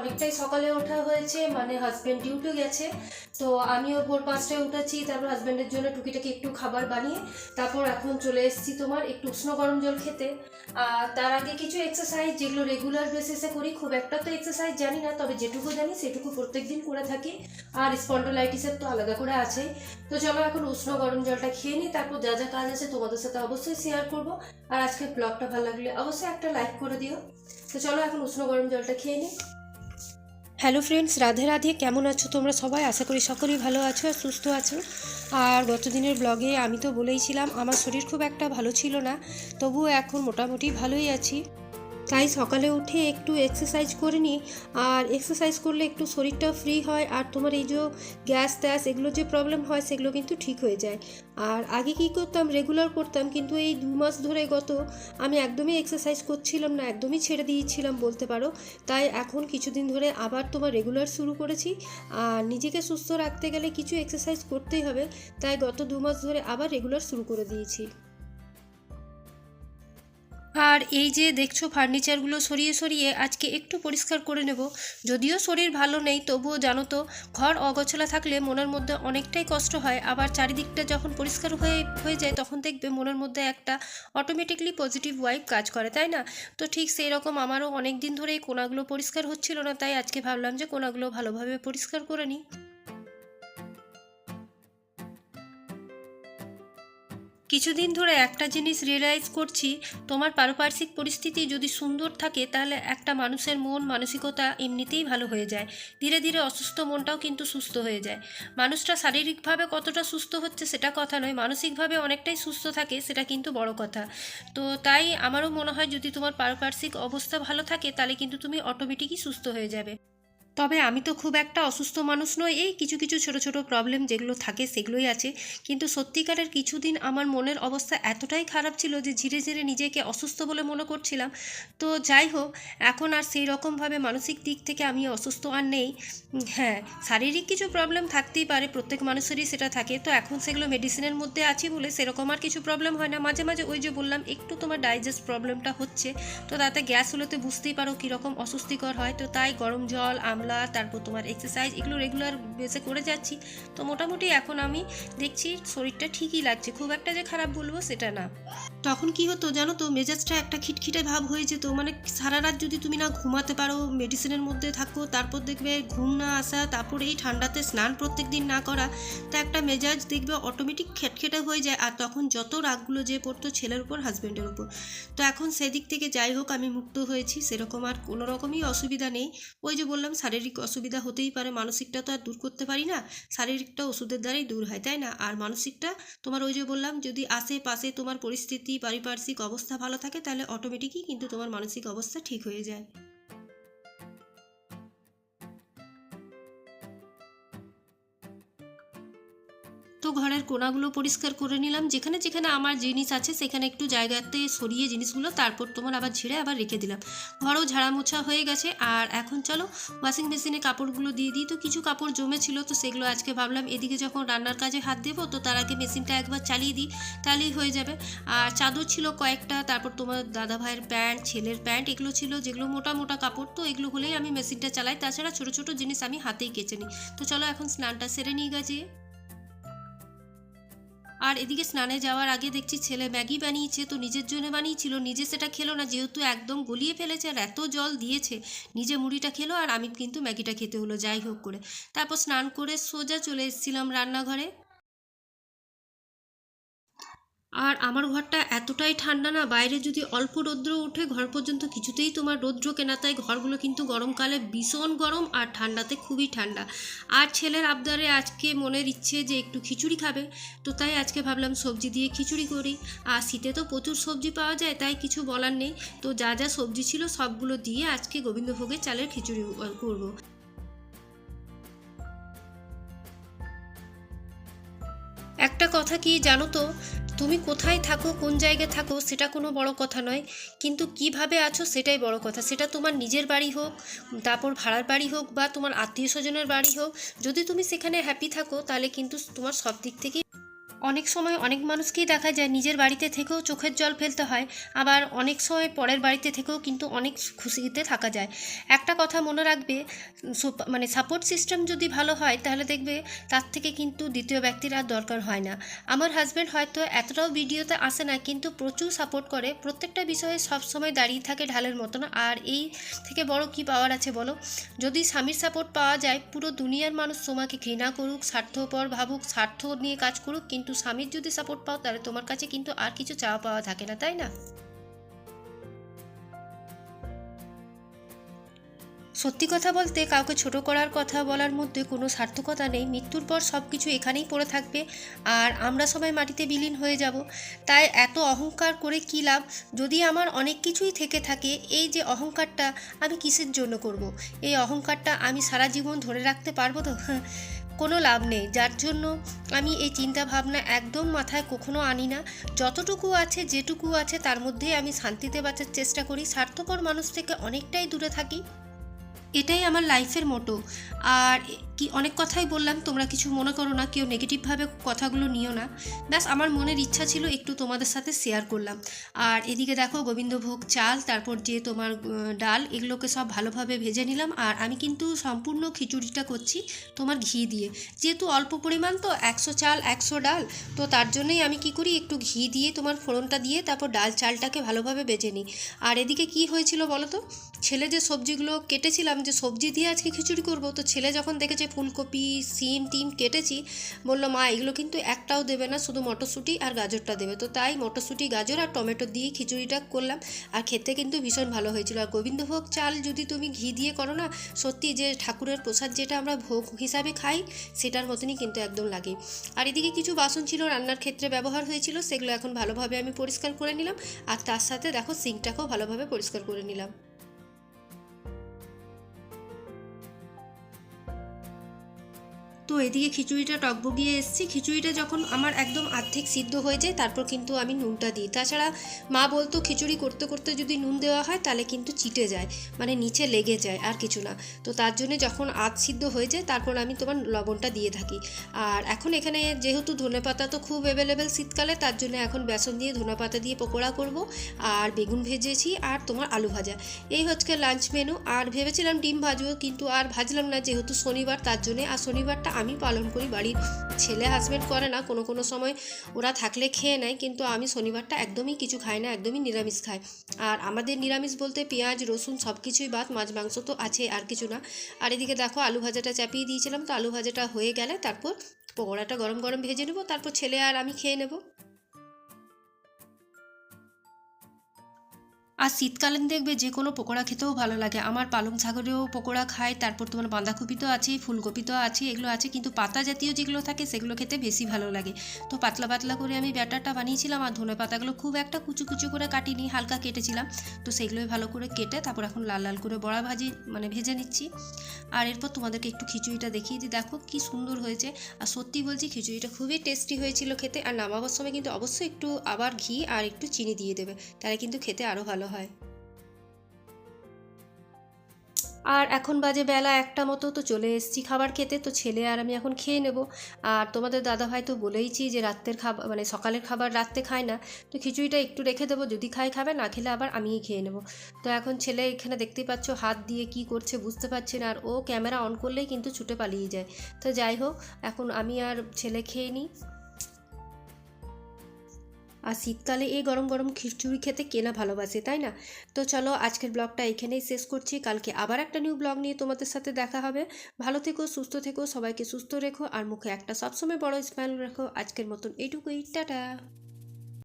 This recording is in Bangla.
অনেকটাই সকালে ওঠা হয়েছে মানে হাজব্যান্ড ডিউটি গেছে। তো আমিও ভোর পাঁচটায় উঠেছি, তারপর হাজব্যান্ডের জন্য টুকিটাকি একটু খাবার বানিয়ে, তারপর এখন চলে এসেছি তোমার একটু উষ্ণ গরম জল খেতে। আর তার আগে কিছু এক্সারসাইজ যেগুলো রেগুলার বেসিসে করি, খুব একটা তো এক্সারসাইজ জানি না, তবে যেটুকু জানি সেটুকু প্রত্যেক দিন করে থাকি। আর স্পন্ডোলাইটিসের তো আলাদা করে আছেই তো চলো এখন উষ্ণ গরম জলটা খেয়ে নিই, তারপর যা যা কাজ আছে তোমাদের সাথে অবশ্যই শেয়ার করব। আর আজকে ব্লগটা ভালো লাগলে অবশ্যই একটা লাইক করে দিও। তো চলো এখন উষ্ণ গরম জলটা খেয়ে নিই। হ্যালো ফ্রেন্ডস রাধে রাধে, কেমন আছো তোমরা সবাই? আশা করি সকলেই ভালো আছো আর সুস্থ আছো। আর গত দিনের ব্লগে আমি তো বলেইছিলাম, আমার শরীর খুব একটা ভালো ছিল না, তবুও এখন মোটামুটি ভালোই আছি। তাই সকালে উঠে একটু এক্সারসাইজ করে নিই আর এক্সারসাইজ করলে একটু শরীরটা ফ্রি হয় আর তোমার এই যে গ্যাস ট্যাস এগুলো যে প্রবলেম হয় সেগুলো কিন্তু ঠিক হয়ে যায়। আর আগে কী করতাম? রেগুলার করতাম কিন্তু এই দু মাস ধরে গত আমি একদমই এক্সারসাইজ করছিলাম না, একদমই ছেড়ে দিয়েছিলাম বলতে পারো। তাই এখন কিছুদিন ধরে আবার তোমার রেগুলার শুরু করেছি। আর নিজেকে সুস্থ রাখতে গেলে কিছু এক্সারসাইজ করতেই হবে। তাই গত দু মাস ধরে আবার রেগুলার শুরু করে দিয়েছি। আর এই যে দেখছ ফার্নিচারগুলো সরিয়ে সরিয়ে আজকে একটু পরিষ্কার করে নেব। যদিও শরীর ভালো নেই, তবুও জানো তো, ঘর অগোছলা থাকলে মনের মধ্যে অনেকটাই কষ্ট হয়। আবার চারিদিকটা যখন পরিষ্কার হয়ে হয়ে যায় তখন দেখবে মনের মধ্যে একটা অটোমেটিকলি পজিটিভ ওয়াইব কাজ করে, তাই না? তো ঠিক সেই রকম আমারও অনেক দিন ধরে এই কোনাগুলো পরিষ্কার হচ্ছিল না, তাই আজকে ভাবলাম যে কোনাগুলো ভালোভাবে পরিষ্কার করে নিই। কিছুদিন ধরে একটা জিনিস রিয়েলাইজ করছি, তোমার পারিপার্শ্বিক পরিস্থিতি যদি সুন্দর থাকে, তাহলে একটা মানুষের মন মানসিকতা এমনিতেই ভালো হয়ে যায়। ধীরে ধীরে অসুস্থ মনটাও কিন্তু সুস্থ হয়ে যায়। মানুষটা শারীরিকভাবে কতটা সুস্থ হচ্ছে সেটা কথা নয়, মানসিকভাবে অনেকটাই সুস্থ থাকে সেটা কিন্তু বড় কথা। তো তাই আমারও মনে হয় যদি তোমার পারিপার্শ্বিক অবস্থা ভালো থাকে, তাহলে কিন্তু তুমি অটোমেটিকই সুস্থ হয়ে যাবে। তবে আমি তো খুব একটা অসুস্থ মানুষ নই। এই কিছু কিছু ছোট ছোট প্রবলেম যেগুলো থাকে সেগুলোই আছে। কিন্তু সত্যিকারের কিছুদিন আমার মনের অবস্থা এতটাই খারাপ ছিল যে ধীরে ধীরে নিজেকে অসুস্থ বলে মনে করছিলাম। তো যাই হোক, এখন আর সেই রকমভাবে মানসিক দিক থেকে আমি অসুস্থ আর নেই। হ্যাঁ শারীরিক কিছু প্রবলেম থাকতেই পারে, প্রত্যেক মানুষেরই সেটা থাকে। তো এখন সেগুলো মেডিসিনের মধ্যে আছি বলে সেরকম আর কিছু প্রবলেম হয় না। মাঝে মাঝে ওই যে বললাম, একটু তোমার ডাইজেস্ট প্রবলেমটা হচ্ছে। তো তাতে গ্যাস হলে তো বুঝতেই পারো কীরকম অস্বস্তিকর হয়। তো তাই গরম জল, আমলা তারপর তোমার এক্সারসাইজ এগুলো রেগুলার বেসে করে যাচ্ছি। তো মোটামুটি এখন আমি দেখছি শরীরটা ঠিকই লাগছে। খুব একটা যে খারাপ বলব সেটা না। তখন কি হতো জানো তো, মেজাজটা একটা খিটখিটে ভাব হয়ে যেত। মানে সারা রাত যদি তুমি না ঘুমাতে পারো মেডিসিনের মধ্যে থাকো, তারপর দেখবে ঘুম না আসা, তারপর এই ঠান্ডাতে স্নান প্রত্যেক দিন না করা, তা একটা মেজাজ দেখবে অটোমেটিক খেটখেটে হয়ে যায়। আর তখন যত রাগগুলো যে পড়তো ছেলের উপর হাজব্যান্ডের উপর। তো এখন সেদিক থেকে যাই হোক, আমি মুক্ত হয়েছি। সেরকম আর কোনো রকমই অসুবিধা নেই। ওই যে বললাম শারীরিক অসুবিধা হতেই পারে, মানসিকটা তো আর দূর করতে পারি না, শারীরিকটা ওষুধের দ্বারাই দূর হয়, তাই না? আর মানসিকটা, তোমার ওই যে বললাম, যদি আশেপাশে তোমার পরিস্থিতি, পারিপার্শ্বিক অবস্থা ভালো থাকে, তাহলে অটোমেটিকই কিন্তু তোমার মানসিক অবস্থা ঠিক হয়ে যায়। ঘরের কোনাগুলো পরিষ্কার করে নিলাম। যেখানে যেখানে আমার জিনিস আছে, সেখানে একটু জায়গাতে সরিয়ে জিনিসগুলো, তারপর তোমার আবার ঝেড়ে আবার রেখে দিলাম। ঘরও ঝাড়া মোছা হয়ে গেছে। আর এখন চলো ওয়াশিং মেশিনে কাপড়গুলো দিয়ে দিই। তো কিছু কাপড় জমেছিল, তো সেগুলো আজকে ভাবলাম, এদিকে যখন রান্নার কাজে হাত দেবো, তো তার আগে মেশিনটা একবার চালিয়ে দিই, তাহলেই হয়ে যাবে। আর চাদর ছিল কয়েকটা, তারপর তোমার দাদা ভাইয়ের প্যান্ট, ছেলের প্যান্ট, এগুলো ছিল যেগুলো মোটা মোটা কাপড়, তো এগুলো হলেই আমি মেশিনটা চালাই। তাছাড়া ছোটো ছোটো জিনিস আমি হাতেই কেচে নিই। তো চলো এখন স্নানটা সেরে নিয়ে গেছি। আর এদিকে স্নানে যাওয়ার আগে দেখছি ছেলে ম্যাগি বানিয়েছে, তো নিজের জন্য বানিয়েছিল, নিজে সেটা খেলো না, যেহেতু একদম গলিয়ে ফেলেছে আর এত জল দিয়েছে, নিজে মুড়িটা খেলো আর আমি কিন্তু ম্যাগিটা খেতে হলো, যাই হোক করে। তারপর স্নান করে সোজা চলে এসেছিলাম রান্নাঘরে। আর আমার ঘরটা এতটাই ঠান্ডা না, বাইরে যদি অল্প রৌদ্র ওঠে, ঘর পর্যন্ত কিছুতেই তোমার রৌদ্র কেনা তাই ঘরগুলো কিন্তু গরমকালে ভীষণ গরম আর ঠান্ডাতে খুবই ঠান্ডা। আর ছেলের আবদারে আজকে মনের ইচ্ছে যে একটু খিচুড়ি খাবে, তো তাই আজকে ভাবলাম সবজি দিয়ে খিচুড়ি করি। আর শীতে তো প্রচুর সবজি পাওয়া যায়, তাই কিছু বলার নেই। তো যা যা সবজি ছিল সবগুলো দিয়ে আজকে গোবিন্দভোগের চালের খিচুড়ি করব। একটা কথা কি জানো তো? তুমি কোথায় থাকো, কোন জায়গায় থাকো, সেটা কোনো বড় কথা নয়। কিন্তু কীভাবে আছো সেটাই বড় কথা। সেটা তোমার নিজের বাড়ি হোক, তারপর ভাড়ার বাড়ি হোক বা তোমার আত্মীয় স্বজনের বাড়ি হোক, যদি তুমি সেখানে হ্যাপি থাকো, তাহলে কিন্তু তোমার সব দিক থেকেই অনেক সময় অনেক মানুষকেই দেখা যায় নিজের বাড়িতে থেকেও চোখের জল ফেলতে হয়, আবার অনেক সময় পরের বাড়িতে থেকেও কিন্তু অনেক খুশিতে থাকা যায়। একটা কথা মনে রাখবে মানে সাপোর্ট সিস্টেম যদি ভালো হয়, তাহলে দেখবে তার থেকে কিন্তু দ্বিতীয় ব্যক্তির আর দরকার হয় না। আমার হাজব্যান্ড হয়তো এতটাও ভিডিওতে আসে না, কিন্তু প্রচুর সাপোর্ট করে। প্রত্যেকটা বিষয়ে সবসময় দাঁড়িয়ে থাকে ঢালের মতন। আর এই থেকে বড় কি পাওয়ার আছে বলো? যদি স্বামীর সাপোর্ট পাওয়া যায়, পুরো দুনিয়ার মানুষ তোমাকে ঘৃণা করুক, স্বার্থপর ভাবুক, স্বার্থ নিয়ে কাজ করুক, কিন্তু স্বামীর যদি সাপোর্ট পাও, তাহলে তোমার কাছে কিন্তু আর কিছু চাওয়া পাওয়া থাকে না, তাই না? সত্যি কথা বলতে কাউকে ছোট করার কথা বলার মধ্যে কোনো সার্থকতা নেই। মৃত্যুর পর সব কিছু এখানেই পড়ে থাকবে আর আমরা সবাই মাটিতে বিলীন হয়ে যাব। তাই এত অহংকার করে কী লাভ? যদি আমার অনেক কিছুই থেকে থাকে, এই যে অহংকারটা আমি কিসের জন্য করব। এই অহংকারটা আমি সারা জীবন ধরে রাখতে পারব তো? কোনো লাভ নেই। যার জন্য আমি এই চিন্তা ভাবনা একদম মাথায় কখনো আনি না। যতটুকু আছে, যেটুকু আছে, তার মধ্যেই আমি শান্তিতে বাঁচার চেষ্টা করি। স্বার্থপর মানুষ থেকে অনেকটাই দূরে থাকি। এটাই আমার লাইফের মোটো আর কি অনেক কথাই বললাম, তোমরা কিছু মনে করো না, কেউ নেগেটিভভাবে কথাগুলো নিও না। ব্যাস, আমার মনের ইচ্ছা ছিল একটু তোমাদের সাথে শেয়ার করলাম। আর এদিকে দেখো, গোবিন্দভোগ চাল, তারপর যে তোমার ডাল, এগুলোকে সব ভালোভাবে ভেজে নিলাম। আর আমি কিন্তু সম্পূর্ণ খিচুড়িটা করছি তোমার ঘি দিয়ে। যেহেতু অল্প পরিমাণ তো, একশো চাল, একশো ডাল, তো তার জন্যই আমি কি করি, একটু ঘি দিয়ে তোমার ফোড়নটা দিয়ে তারপর ডাল চালটাকে ভালোভাবে বেজে নিই। আর এদিকে কি হয়েছিল বলো তো, ছেলে যে সবজিগুলো কেটেছিলাম, যে সবজি দিয়ে আজকে খিচুড়ি করব, তো ছেলে যখন দেখেছে ফুলকপি, সিম টিম কেটেছি। বলল, মা, এগুলো কিন্তু একটাও দেবে না, শুধু মটরশুঁটি আর গাজরটা দেবে। তো তাই মটরশুঁটি, গাজর আর টমেটো দিয়ে খিচুড়িটা করলাম। আর খেতে কিন্তু ভীষণ ভালো হয়েছিল। আর গোবিন্দভোগ চাল যদি তুমি ঘি দিয়ে করো না, সত্যি যে ঠাকুরের প্রসাদ যেটা আমরা ভোগ হিসাবে খাই, সেটার মতনই কিন্তু একদম লাগে। আর এদিকে কিছু বাসন ছিল, রান্নার ক্ষেত্রে ব্যবহার হয়েছিল, সেগুলো এখন ভালোভাবে আমি পরিষ্কার করে নিলাম। আর তার সাথে দেখো, সিঙ্কটাকেও ভালোভাবে পরিষ্কার করে নিলাম। তো এদিকে খিচুড়িটা টকবগিয়ে এসছি। খিচুড়িটা যখন আমার একদম আর্ধেক সিদ্ধ হয়ে যায়, তারপর কিন্তু আমি নুনটা দিই। তাছাড়া মা বলতো, খিচুড়ি করতে করতে যদি নুন দেওয়া হয়, তাহলে কিন্তু চিটে যায় মানে নিচে লেগে যায়, আর কিছু না। তো তার জন্য যখন আধ সিদ্ধ হয়ে যায়, তারপর আমি তোমার লবণটা দিয়ে থাকি। আর এখন এখানে যেহেতু ধনেপাতা তো খুব অ্যাভেলেবেল শীতকালে, তার জন্য এখন বেসন দিয়ে ধনেপাতা দিয়ে পকোড়া করব, আর বেগুন ভেজেছি, আর তোমার আলু ভাজা। এই হচ্ছে লাঞ্চ মেনু আর ভেবেছিলাম ডিম ভাজবো, কিন্তু আর ভাজলাম না, যেহেতু শনিবার, তার জন্যে। আর শনিবারটা আমি পালন করি, বাড়ির ছেলে হাজব্যান্ড করে না, কোনো কোনো সময় ওরা থাকলে খেয়ে নেয়, কিন্তু আমি শনিবারটা একদমই কিছু খাই না, একদমই নিরামিষ খাই। আর আমাদের নিরামিষ বলতে পেঁয়াজ, রসুন সব কিছুই বাদ, মাছ, মাংস তো আছে আর কিছু না। আর এদিকে দেখো, আলু ভাজাটা চাপিয়ে দিয়েছিলাম, তো আলু ভাজাটা হয়ে গেলে তারপর পকোড়াটা গরম গরম ভেজে নেব, তারপর ছেলে আর আমি খেয়ে নেব। আর শীতকালীন দেখবে যে কোনো পকোড়া খেতেও ভালো লাগে। আমার পালং শাকেরও পকোড়া খায়, তারপর তোমার বাঁধাকপি তো আছেই ফুলকপি তো আছে, এগুলো আছে। কিন্তু পাতা জাতীয় যেগুলো থাকে, সেগুলো খেতে বেশি ভালো লাগে। তো পাতলা পাতলা করে আমি ব্যাটারটা বানিয়েছিলাম আর ধনে পাতাগুলো খুব একটা কুচু কুচু করে কাটিনি, হালকা কেটেছিলাম। তো সেগুলোই ভালো করে কেটে তারপর এখন লাল লাল করে বড়া ভাজি মানে ভেজে নিচ্ছি। আর এরপর তোমাদেরকে একটু খিচুড়িটা দেখিয়ে দিই। দেখো কি সুন্দর হয়েছে। আর সত্যি বলছি, খিচুড়িটা খুবই টেস্টি হয়েছিল খেতে। আর নামাবার সময় কিন্তু অবশ্যই একটু আবার ঘি আর একটু চিনি দিয়ে দেবে। তাহলে কিন্তু খেতে আরও ভালো হয়। আর এখন বাজে বেলা একটা মতো, তো চলে এসেছি খাবার খেতে। তো ছেলে আর আমি এখন খেয়ে নেব। আর তোমাদের দাদা ভাই তো বলেইছি যে রাত্রের খাবার মানে সকালের খাবার রাত্রে খায় না। তো খিচুড়িটা একটু রেখে দেবো, যদি খাই খাবে, না খেলে আবার আমিই খেয়ে নেব। তো এখন ছেলে এখানে দেখতেই পাচ্ছ হাত দিয়ে কি করছে বুঝতে পারছি না। আর ও ক্যামেরা অন করলেই কিন্তু ছুটে পালিয়ে যায়। তো যাই হোক, এখন আমি আর ছেলে খেয়ে নিই। আর শীতকালে এই গরম গরম খিচুড়ি খেতে কেনা ভালোবাসে, তাই না? তো চলো আজকের ব্লগটা এখানেই শেষ করছি। কালকে আবার একটা নিউ ব্লগ নিয়ে তোমাদের সাথে দেখা হবে। ভালো থেকো, সুস্থ থেকো, সবাইকে সুস্থ রেখো, আর মুখে একটা সবসময় বড় স্মাইল রাখো। আজকের মতন এইটুকুই টাটা!